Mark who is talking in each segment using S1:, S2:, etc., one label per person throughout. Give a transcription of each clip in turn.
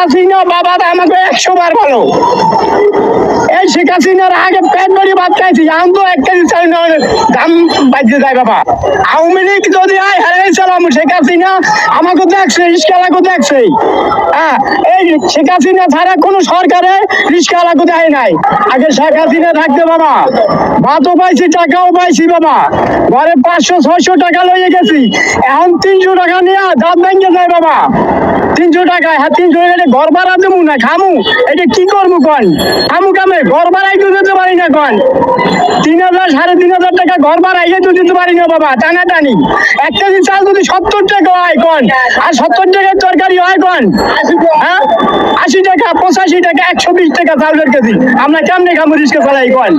S1: হাসিনা বাবা। আমাকে হ্যাঁ ছাড়া কোনো সরকারে রিস্কালাকে দেয় নাই। আগে শেখ হাসিনা থাকতে বাবা ভাতও পাইছি, টাকাও পাইছি বাবা। ঘরে পাঁচশো, ছয়শো টাকা লইয়ে গেছি, এখন তিনশো টাকা নিয়ে দাঁত ভেঙে যায় বাবা। তিনশো টাকা হ্যাঁ তিনশো টাকা ঘর ভাড়া দেবো না খামু এটা কি করব কন? খামু কামে ঘর ভাড়াই তো দিতে পারি না কন। তিন হাজার সাড়ে তিন হাজার টাকা ঘর ভাড়াই তো দিতে পারি না বাবা টানা টানি। এক কেজি চাল যদি সত্তর টাকা হয় কন আর সত্তর টাকার তরকারি হয় কন হ্যাঁ? আশি টাকা পঁচাশি টাকা একশো বিশ টাকা চাউলের কেজি। আমরা কেমনে খামু রিস্কে চালাই কন?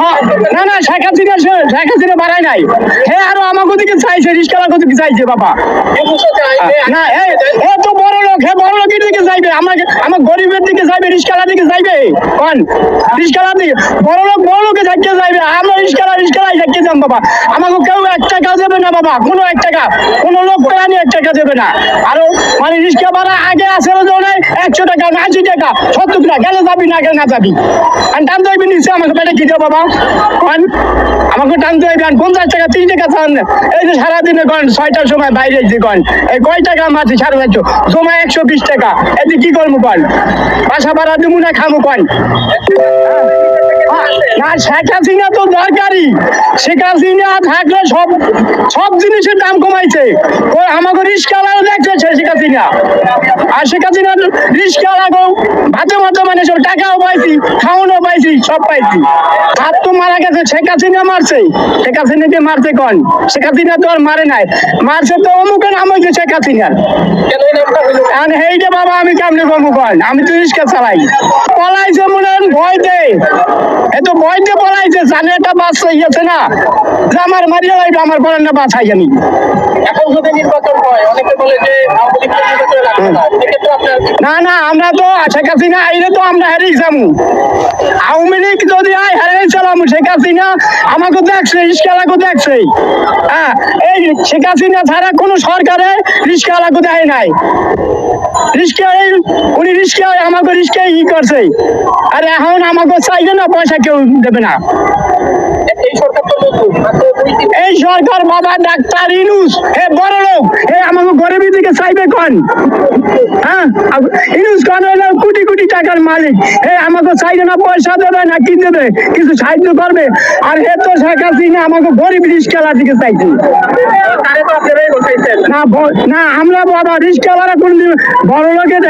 S1: হ্যাঁ, না না শেখ হাসিনা শেখ হাসিনা বাড়ায় নাই। হে আরও আমাকে দিকে চাইছে রিস্কালার দিকে চাইছে বাবা? না এ বড় লোক বড় লোকের দিকে যাইবে, আমাকে, আমার গরিবের দিকে যাইবে, রিস্কালার দিকে যাইবে? রিস্কালার দিকে? বড় লোক, বড় লোকে যাইবে, আমরা রিস্কালা, রিস্কালাই যাম, বাবা। আমাকে কেউ এক টাকা দেবে না, বাবা, কোনো এক টাকা। কোনো লোক এক টাকা দেবে না। আরও মানে রিস্কা আগে একশো টাকা আশি টাকা, সত্তর টাকা, গেলে যাবি, না গেলে না যাবি। আর টান নিচ্ছে আমাকে বাবা। কোন? আমাকে টান পঞ্চাশ টাকা, তিরিশ টাকা চান এই যে সারাদিনে কন, ছয়টার সময় বাইরে যে কন, এই কয় টাকা মাছি সাড়ে চারশো জমা একশো বিশ টাকা। এতে কি করব কন বাসা ভাড়া দেবো না খামো কন না, শেখ হাসিনা তো দরকারি। শেখ হাসিনা থাকলে সব সব জিনিসের দাম কমাইছে। ওই আমাকে রিস্কালাও দেখছে শেখ হাসিনা। আর শেখ হাসিনা রিস্কালাকেও ভাতে মতো মানে সব টাকাও পাইছি, খাওয়ানো পাইছি সব পাইছি। হাত তো মারা গেছে শেখ হাসিনা মারছে। শেখ হাসিনাকে মারছে কন? শেখ হাসিনা তো আর মারে নাই। মারছে তো অমুকের নাম হয়েছে শেখ হাসিনার। এখন এইটা বাবা আমি কেমনে করব কন? আমি তো রিস্কা চালাই। পলাইছে মনে হয় ভয় দে এ তো ভয় দিয়ে পলাইছে জানে একটা বাস হইয়াছে না। যে আমার মারিয়া লাগবে আমার পরের না বাঁচাই আমি।
S2: এখন যদি নির্বাচন হয় অনেকে বলে যে আওয়ামী লীগকে নির্বাচনে লাগবে না
S1: না না আমরা তো শেখ হাসিনা আইলে তো আমরা হেরে যাব। আওয়ামী লীগ যদি আয় হেরে চালাম শেখ হাসিনা আমাকে দেখছে রিস্কালাকে দেখছে। হ্যাঁ এই শেখ হাসিনা ছাড়া কোনো সরকারে রিস্কালাকে দেয় নাই। রিস্কা উনি রিস্কা আমাকে রিস্কা ই করছে। আর এখন আমাকে চাইবে না পয়সা কেউ দেবে না।
S2: এই সরকার
S1: বাবা ডাক্তার ইনুস হে বড় লোক হে আমাকে গরিবী দিকে চাইবে কন হ্যাঁ? কন হলো কোটি কোটি টাকার মালিক। আমাকে চাইবে না, পয়সা দেবে না, কি দেবে? কিছু সাহায্য করবে? আর তো শেখ হাসিনা আমাকে গরিব রিস্কালার দিকে চাইছে। না আমরা বাবা রিস্কালারা কোনদিন বড় লোকের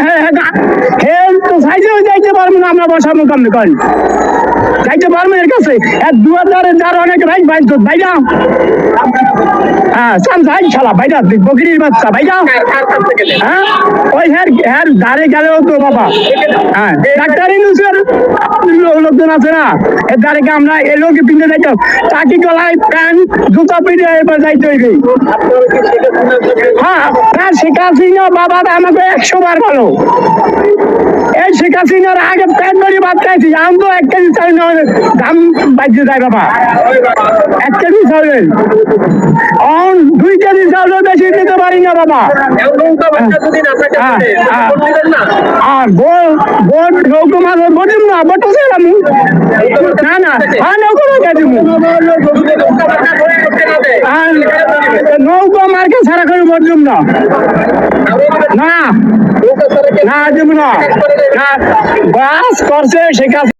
S1: তো সাইজেও যাইতে পারব না, আমরা বসাবো কেমন কন যাইতে পারব এর কাছে? এক দু হাজার যার অনেক ভাই ভাই তো ভাই যাও হ্যাঁ সাম যাই শালা ভাই যা বকরির বাচ্চা ভাই
S2: থেকে নেন?
S1: হ্যাঁ? ওই হ্যার হ্যার ধারে গেলেও তো বাবা। হ্যাঁ ডাক্তার ইনুসের লোকজন আছে না? এর ধারে আমরা এই লোকে পিঁধে যাইতাম চাকি গলায় প্যান্ট জুতা পিঁধে এবার যাইতে হইবে। হ্যাঁ হ্যাঁ এক কেজি অন দুই কেজি চাউলের বেশি দিতে পারি না বাবা। হ্যাঁ, হ্যাঁ। আর বল বল নৌকো মাছ না বটো না না হ্যাঁ নৌকো মাছ দিব
S2: যদি নৌকা বাচ্চা ভোট করতে না দেয়
S1: আর নৌকো মার্কে ছাড়া করে বটলাম না। না। না দিব না। বাস করছে হাসিনা